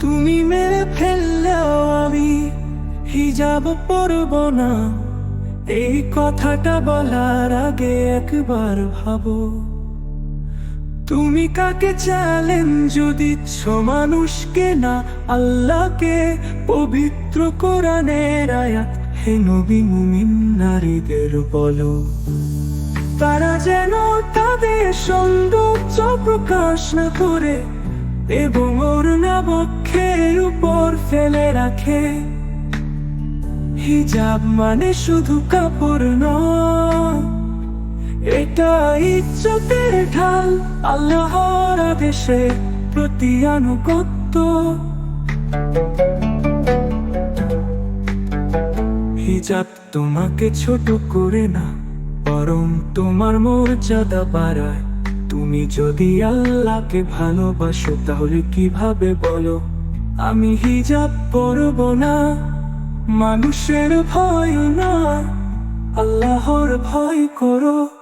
তুমি মেরে ফেললেও আমি হিজাব পরব না। এই কথাটা বলার আগে একবার ভাবো। তুমি কাকে চ্যালেঞ্জ দিচ্ছ মানুষকে না, আল্লাহকে? পবিত্র কোরআনের আয়াত, হে নবী মুমিন নারীদের বলো। তারা যেন তাদের সৌন্দর্য প্রকাশ না করে এবং ওর না বক্ষের উপর ফেলে রাখে। হিজাব মানে শুধু কাপড় নয় এটা ইজ্জতের ঢাল, আল্লাহর আদেশে প্রতি আনুগত্য। হিজাব তোমাকে ছোট করে না, বরং তোমার মর্যাদা বাড়ায়। তুমি যদি আল্লাহকে ভালোবাসো, তাহলে কীভাবে বলো? আমি হিজাব পরব না, মানুষের ভয় না, আল্লাহর ভয় করো।